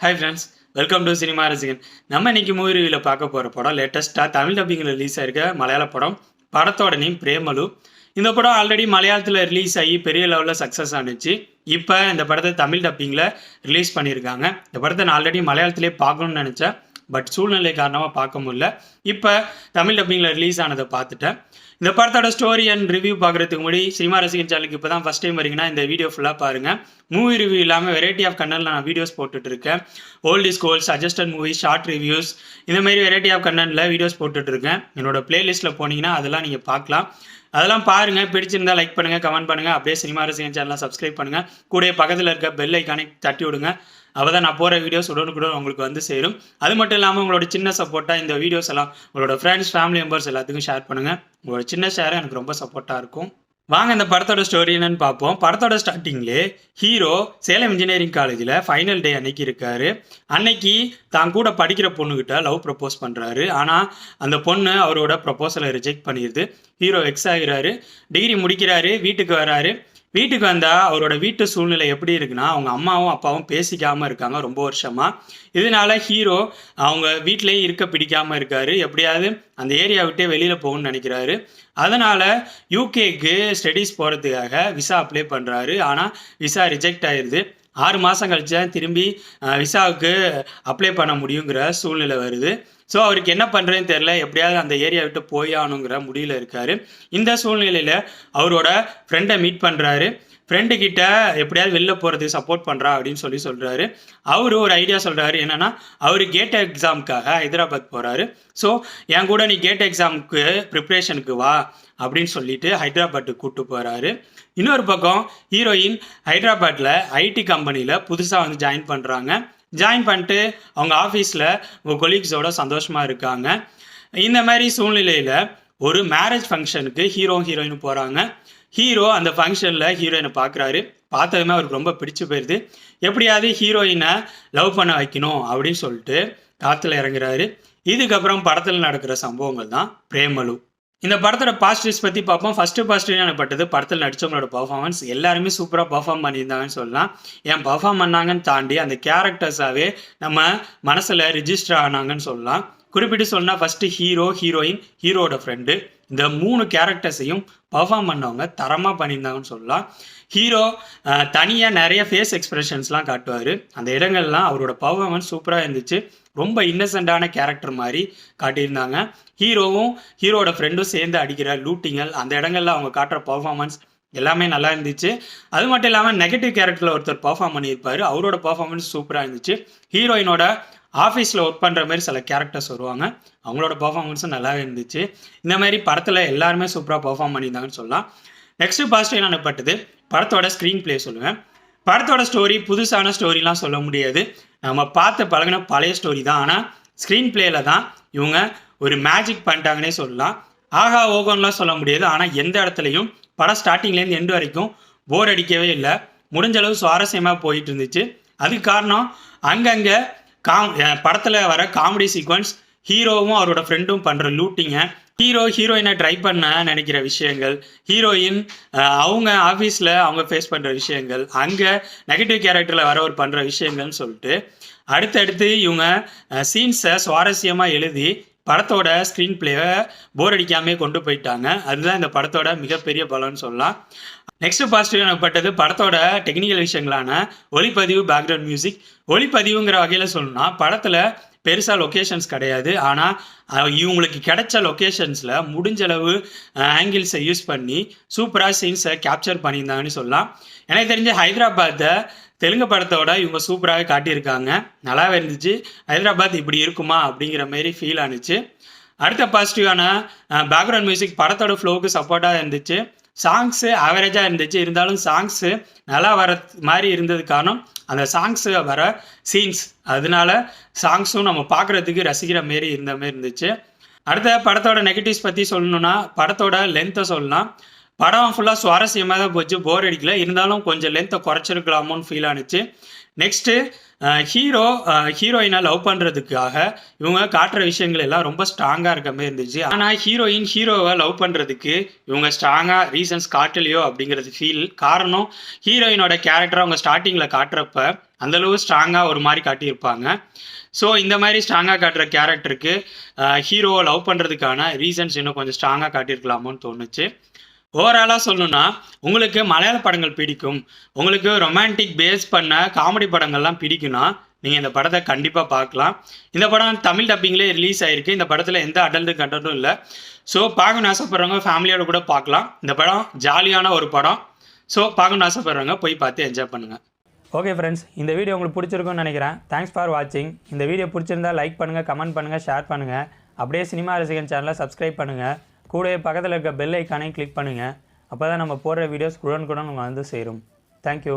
Hi friends welcome to cinema ரசிகன் நம்ம இன்னைக்கு மூவி ரிவியூவில் பார்க்க போகிற படம் லேட்டஸ்ட்டாக தமிழ் டப்பிங்கில் ரிலீஸ் ஆயிருக்க மலையாள படம். படத்தோட நேம் பிரேமலு. இந்த படம் ஆல்ரெடி மலையாளத்தில் ரிலீஸ் ஆகி பெரிய லெவலில் சக்ஸஸ் ஆனிச்சு. இப்போ இந்த படத்தை தமிழ் டப்பிங்கில் ரிலீஸ் பண்ணியிருக்காங்க இந்த படத்தை நான் ஆல்ரெடி மலையாளத்திலே பார்க்கணும்னு நினச்சேன். பட் சூழ்நிலை காரணமாக பார்க்க முடியல. இப்போ தமிழ் டப்பிங்கில் ரிலீஸ் ஆனதை பார்த்துட்டேன். இந்த படத்தோட ஸ்டோரி அண்ட் ரிவ்யூ பார்க்குறதுக்கு முன்னாடி சினிமா ரசிகன் சேனலுக்கு இப்போ தான் ஃபஸ்ட் டைம் வரீங்கன்னா இந்த வீடியோ ஃபுல்லாக பாருங்கள் மூவி ரிவ்யூ இல்லாமல் வெரைட்டி ஆஃப் கண்டென்ட்ல நான் வீடியோஸ் போட்டுட்ருக்கேன். Old old is suggested movies short reviews இந்த மாதிரி வெரைட்டி ஆஃப் கண்டென்ட்ல வீடியோஸ் போட்டுட்டு இருக்கேன் என்னோட பிளேலிஸ்ட்டில் போனீங்கன்னா அதெல்லாம் நீங்கள் பார்க்கலாம். அதெல்லாம் பாருங்கள் பிடிச்சிருந்தா லைக் பண்ணுங்கள் கமெண்ட் பண்ணுங்கள் அப்படியே சினிமா ரசிகன் சேனலை சப்ஸ்கிரைப் பண்ணுங்கள் கூடயே பக்கத்தில் இருக்க பெல் ஐக்கானை தட்டி விடுங்க. அப்பதான் நான் போகிற வீடியோஸ் உடனுக்குடன் உங்களுக்கு வந்து சேரும். அது மட்டும் இல்லாமல் உங்களோட சின்ன சப்போர்ட்டாக இந்த வீடியோஸ் எல்லாம் உங்களோட ஃப்ரெண்ட்ஸ் ஃபேமிலி மெம்பர்ஸ் எல்லாத்துக்கும் ஷேர் பண்ணுங்கள் உங்களோட சின்ன ஷேரும் எனக்கு ரொம்ப சப்போர்ட்டாக இருக்கும். வாங்க இந்த படத்தோட ஸ்டோரி என்னன்னு பார்ப்போம். படத்தோட ஸ்டார்டிங்லே ஹீரோ சேலம் இன்ஜினியரிங் காலேஜில் ஃபைனல் டே அன்னைக்கு இருக்காரு. அன்னைக்கு தான் கூட படிக்கிற பொண்ணுகிட்ட லவ் ப்ரப்போஸ் பண்ணுறாரு ஆனால் அந்த பொண்ணு அவரோட ப்ரப்போசலை ரிஜெக்ட் பண்ணிடுது ஹீரோ எக்ஸ் ஆகிறாரு. டிகிரி முடிக்கிறாரு. வீட்டுக்கு வராரு. வீட்டுக்கு வந்தால் அவரோட வீட்டு சூழ்நிலை எப்படி இருக்குன்னா அவங்க அம்மாவும் அப்பாவும் பேசிக்காமல் இருக்காங்க ரொம்ப வருஷமாக இதனால ஹீரோ அவங்க வீட்டிலேயே இருக்க பிடிக்காமல் இருக்காரு. எப்படியாவது அந்த ஏரியா விட்டே வெளியில் போகணும்னு நினைக்கிறாரு. அதனால் யூகேக்கு ஸ்டடீஸ் போகிறதுக்காக விசா அப்ளை பண்ணுறாரு ஆனால் விசா ரிஜெக்ட் ஆயிடுது ஆறு மாதம் கழிச்சு தான் திரும்பி விசாவுக்கு அப்ளை பண்ண முடியுங்கிற சூழ்நிலை வருது. ஸோ அவருக்கு என்ன பண்ணுறதுன்னு தெரில எப்படியாவது அந்த ஏரியா விட்டு போய் ஆகணுங்கிற முடிவில் இருக்காரு. இந்த சூழ்நிலையில் அவரோட ஃப்ரெண்டை மீட் பண்ணுறாரு ஃப்ரெண்டு கிட்ட எப்படியாவது வெளில போகிறதுக்கு சப்போர்ட் பண்ணுறா அப்படின்னு சொல்லி சொல்கிறாரு அவரு ஒரு ஐடியா சொல்கிறாரு என்னென்னா அவர் கேட் எக்ஸாமுக்காக ஹைதராபாத் போகிறாரு ஸோ என் கூட நீ கேட் எக்ஸாமுக்கு ப்ரிப்ரேஷனுக்கு வா அப்படின்னு சொல்லிட்டு ஹைதராபாத்துக்கு கூப்பிட்டு போகிறாரு இன்னொரு பக்கம் ஹீரோயின் ஹைதராபாத்தில் ஐடி கம்பெனியில் புதுசாக வந்து ஜாயின் பண்ணுறாங்க ஜாயின் பண்ணிட்டு அவங்க ஆஃபீஸில் உங்கள் கொலீக்ஸோட சந்தோஷமாக இருக்காங்க. இந்த மாதிரி சூழ்நிலையில் ஒரு மேரேஜ் ஃபங்க்ஷனுக்கு ஹீரோ ஹீரோயின் போகிறாங்க ஹீரோ அந்த ஃபங்க்ஷனில் ஹீரோயினை பார்க்குறாரு பார்த்ததுமே அவருக்கு ரொம்ப பிடிச்சு போயிடுது எப்படியாவது ஹீரோயினை லவ் பண்ண வைக்கணும் அப்படின்னு சொல்லிட்டு காற்றுல இறங்குறாரு. இதுக்கப்புறம் படத்தில் நடக்கிற சம்பவங்கள் தான் பிரேமலு. இந்த படத்தோட பாசிட்டிவ்ஸ் பற்றி பார்ப்போம். ஃபஸ்ட்டு பாசிட்டிவ் எனப்பட்டது படத்தில் நடித்தவங்களோட பர்ஃபார்மன்ஸ் எல்லாருமே சூப்பராக பர்ஃபார்ம் பண்ணியிருந்தாங்கன்னு சொல்லலாம். ஏன் பர்ஃபார்ம் பண்ணாங்கன்னு தாண்டி அந்த கேரக்டர்ஸாகவே நம்ம மனசில் ரிஜிஸ்டர் ஆனாங்கன்னு சொல்லலாம். குறிப்பிட்டு சொன்னால் ஃபஸ்ட்டு ஹீரோ ஹீரோயின் ஹீரோட ஃப்ரெண்டு இந்த மூணு கேரக்டர்ஸையும் பர்ஃபார்ம் பண்ணவங்க தரமாக பண்ணியிருந்தாங்கன்னு சொல்லலாம். ஹீரோ தனியாக நிறைய ஃபேஸ் எக்ஸ்பிரஷன்ஸ்லாம் காட்டுவார். அந்த இடங்கள்லாம் அவரோட பர்ஃபார்மன்ஸ் சூப்பராக இருந்துச்சு. ரொம்ப இன்னசென்ட்டான கேரக்டர் மாதிரி காட்டியிருந்தாங்க. ஹீரோவும் ஹீரோட ஃப்ரெண்டும் சேர்ந்து அடிக்கிற லூட்டிங்கள் அந்த இடங்கள்ல அவங்க காட்டுற பர்ஃபார்மன்ஸ் எல்லாமே நல்லா இருந்துச்சு. அது மட்டும் இல்லாமல் நெகட்டிவ் கேரக்டரில் ஒருத்தர் பர்ஃபார்ம் பண்ணியிருப்பாரு. அவரோட பர்ஃபார்மன்ஸ் சூப்பராக இருந்துச்சு. ஹீரோயினோட ஆஃபீஸில் ஒர்க் பண்ணுற மாதிரி சில கேரக்டர்ஸ் வருவாங்க. அவங்களோட பர்ஃபார்மன்ஸும் நல்லாவே இருந்துச்சு. இந்த மாதிரி படத்தில் எல்லாருமே சூப்பராக பர்ஃபார்ம் பண்ணியிருந்தாங்கன்னு சொல்லலாம். நெக்ஸ்ட்டு பாசிட்டிவ் அனுப்பப்பட்டது படத்தோட ஸ்க்ரீன் ப்ளே சொல்லுவேன். படத்தோட ஸ்டோரி புதுசான ஸ்டோரிலாம் சொல்ல முடியாது. நம்ம பார்த்து பழகின பழைய ஸ்டோரி தான். ஆனால் ஸ்க்ரீன் பிளேல தான் இவங்க ஒரு மேஜிக் பண்ணிட்டாங்கன்னே சொல்லலாம். ஆகா ஓகோன்லாம் சொல்ல முடியாது. ஆனால் எந்த இடத்துலையும் படம் ஸ்டார்டிங்லேருந்து எண்டு வரைக்கும் போர் அடிக்கவே இல்லை. முடிஞ்ச அளவு சுவாரஸ்யமாக போயிட்டு இருந்துச்சு. அதுக்கு காரணம் அங்கங்கே காம் படத்தில் வர காமெடி சீக்வன்ஸ் ஹீரோவும் அவரோட ஃப்ரெண்டும் பண்ணுற லூட்டிங்க ஹீரோ ஹீரோயினை ட்ரை பண்ண நினைக்கிற விஷயங்கள் ஹீரோயின் அவங்க ஆஃபீஸில் அவங்க ஃபேஸ் பண்ணுற விஷயங்கள் அங்கே நெகட்டிவ் கேரக்டரில் வர ஒரு பண்ணுற விஷயங்கள்னு சொல்லிட்டு அடுத்தடுத்து இவங்க சீன்ஸை சுவாரஸ்யமாக எழுதி படத்தோட ஸ்க்ரீன் பிளேவை போர் அடிக்காமே கொண்டு போயிட்டாங்க. அதுதான் இந்த படத்தோட மிகப்பெரிய பலம்னு சொல்லலாம். நெக்ஸ்ட் பாசிட்டிவ் எனப்பட்டது படத்தோட டெக்னிக்கல் விஷயங்களான ஒளிப்பதிவு பேக்ரவுண்ட் மியூசிக் ஒளிப்பதிவுங்கிற வகையில் சொல்லணும்னா படத்தில் பெருசாக லொக்கேஷன்ஸ் கிடையாது. ஆனால் இவங்களுக்கு கிடைச்ச லொக்கேஷன்ஸில் முடிஞ்ச அளவு ஆங்கிள்ஸை யூஸ் பண்ணி சூப்பராக சீன்ஸை கேப்சர் பண்ணியிருந்தாங்கன்னு சொல்லலாம். எனக்கு தெரிஞ்ச ஹைதராபாத்தை தெலுங்கு படத்தோட இவங்க சூப்பராகவே காட்டியிருக்காங்க. நல்லாவே இருந்துச்சு. ஹைதராபாத் இப்படி இருக்குமா அப்படிங்கிற மாதிரி ஃபீல் ஆனுச்சு. அடுத்த பாசிட்டிவான பேக்ரவுண்ட் மியூசிக் படத்தோட ஃப்ளோவுக்கு சப்போர்ட்டாக இருந்துச்சு. சாங்ஸு ஆவரேஜாக இருந்துச்சு. இருந்தாலும் சாங்ஸு நல்லா வர மாதிரி இருந்தது காரணம் அந்த சாங்ஸு வர சீன்ஸ் அதனால சாங்ஸும் நம்ம பார்க்குறதுக்கு ரசிக்கிற மாரி இருந்த மாதிரி இருந்துச்சு. அடுத்த படத்தோட நெகட்டிவ்ஸ் பற்றி சொல்லணும்னா படத்தோட லென்த்தை சொல்லலாம். படம் ஃபுல்லாக சுவாரஸ்யமாக தான் போச்சு. போர் அடிக்கல. இருந்தாலும் கொஞ்சம் லென்த்தை குறைச்சிருக்கலாமோன்னு ஃபீல் ஆனுச்சு. நெக்ஸ்ட்டு ஹீரோ ஹீரோயினை லவ் பண்ணுறதுக்காக இவங்க காட்டுற விஷயங்கள் எல்லாம் ரொம்ப ஸ்ட்ராங்காக இருக்க மாதிரி இருந்துச்சு. ஆனால் ஹீரோயின் ஹீரோவை லவ் பண்ணுறதுக்கு இவங்க ஸ்ட்ராங்காக ரீசன்ஸ் காட்டலையோ அப்படிங்கிறது ஃபீல் காரணம் ஹீரோயினோட கேரக்டர் அவங்க ஸ்டார்டிங்கில் காட்டுறப்ப அந்தளவு ஸ்ட்ராங்காக ஒரு மாதிரி காட்டியிருப்பாங்க. ஸோ இந்த மாதிரி ஸ்ட்ராங்காக காட்டுற கேரக்டருக்கு ஹீரோவை லவ் பண்ணுறதுக்கான ரீசன்ஸ் இன்னும் கொஞ்சம் ஸ்ட்ராங்காக காட்டியிருக்கலாமோன்னு தோணுச்சு. ஓவராலாக சொல்லணும்னா உங்களுக்கு மலையாள படங்கள் பிடிக்கும். உங்களுக்கு ரொமான்டிக் பேஸ் பண்ண காமெடி படங்கள்லாம் பிடிக்கும்னா நீங்கள் இந்த படத்தை கண்டிப்பாக பார்க்கலாம். இந்த படம் தமிழ் டப்பிங்லேயே ரிலீஸ் ஆகிருக்கு இந்த படத்தில் எந்த அடல்ட்டு கண்டனும் இல்லை. ஸோ பார்க்கணும்னு ஆசைப்படுறவங்க ஃபேமிலியோட கூட பார்க்கலாம். இந்த படம் ஜாலியான ஒரு படம். ஸோ பார்க்கணும்னு ஆசைப்படுறவங்க போய் பார்த்து என்ஜாய் பண்ணுங்கள் ஓகே ஃப்ரெண்ட்ஸ் இந்த வீடியோ உங்களுக்கு பிடிச்சிருக்கும்னு நினைக்கிறேன். தேங்க்ஸ் ஃபார் வாட்சிங் இந்த வீடியோ பிடிச்சிருந்தா லைக் பண்ணுங்கள் கமெண்ட் பண்ணுங்கள் ஷேர் பண்ணுங்கள் அப்படியே சினிமா ரசிகன் சேனலை சப்ஸ்கிரைப் பண்ணுங்கள் கூடவே பக்கத்தில் இருக்க பெல் ஐக்கானையும் கிளிக் பண்ணுங்கள் அப்போ தான் நம்ம போடுற வீடியோஸ் உடனுக்குடன் உங்களுக்கு வந்து சேரும். தேங்க்யூ